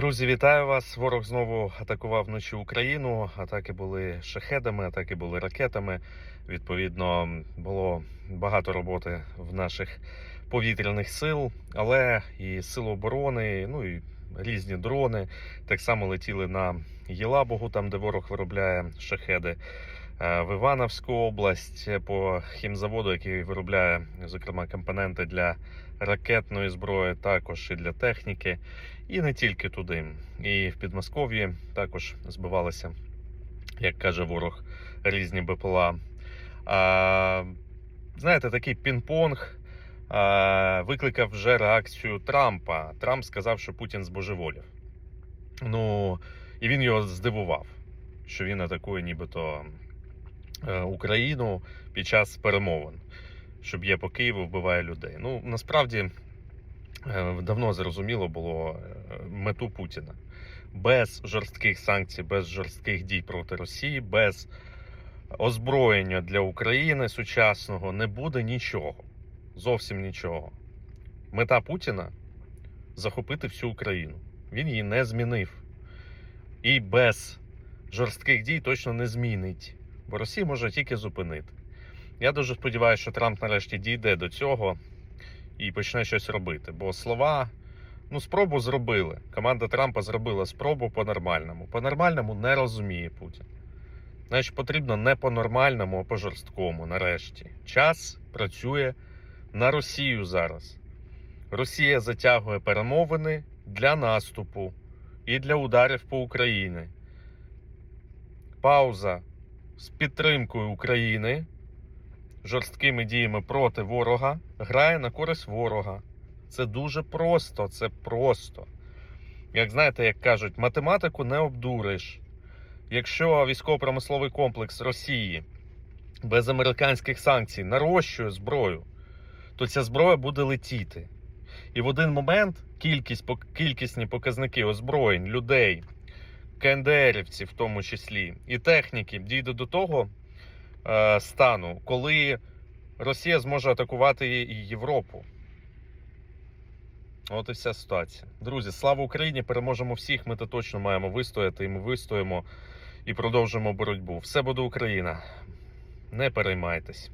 Друзі, вітаю вас! Ворог знову атакував вночі Україну. Атаки були шахедами, атаки були ракетами. Відповідно, було багато роботи в наших повітряних сил, але і сил оборони, ну і різні дрони так само летіли на Єлабугу, там де ворог виробляє шахеди. Е, В Івановську область по хімзаводу, який виробляє зокрема компоненти для ракетної зброї, також і для техніки. І не тільки туди. І в Підмосков'ї також збивалися, як каже ворог, різні БПЛА. А, знаєте, такий пінг-понг викликав вже реакцію Трампа. Трамп сказав, що Путін збожеволів. Ну, і він його здивував, що він атакує нібито Україну під час перемовин, що б'є по Києву, вбиває людей. Ну, насправді. Е, давно зрозуміло було е, мету Путіна без жорстких санкцій, без жорстких дій проти Росії, без озброєння для України сучасного не буде нічого. Зовсім нічого. Мета Путіна захопити всю Україну. Він її не змінив. І без жорстких дій точно не змінить. Бо Росія може тільки зупинити. Я дуже сподіваюся, що Трамп нарешті дійде до цього і почне щось робити. Бо слова, ну, спробу зробили. Команда Трампа зробила спробу по-нормальному. По-нормальному не розуміє Путін. Значить, потрібно не по-нормальному, а по-жорсткому, нарешті. Час працює на Росію зараз. Росія затягує перемовини для наступу і для ударів по Україні. Пауза з підтримкою України жорсткими діями проти ворога грає на користь ворога. Це дуже просто, це просто. Як знаєте, як кажуть, математику не обдуриш. Якщо військово-промисловий комплекс Росії без американських санкцій нарощує зброю, то ця зброя буде летіти. І в один момент кількість, кількісні показники озброєнь, людей, КНДРівців в тому числі, і техніки дійде до того е, стану, коли Росія зможе атакувати і Європу. От і вся ситуація. Друзі, слава Україні! Переможемо всіх. Ми то точно маємо вистояти, і ми вистоїмо і продовжимо боротьбу. Все буде Україна. Не переймайтесь.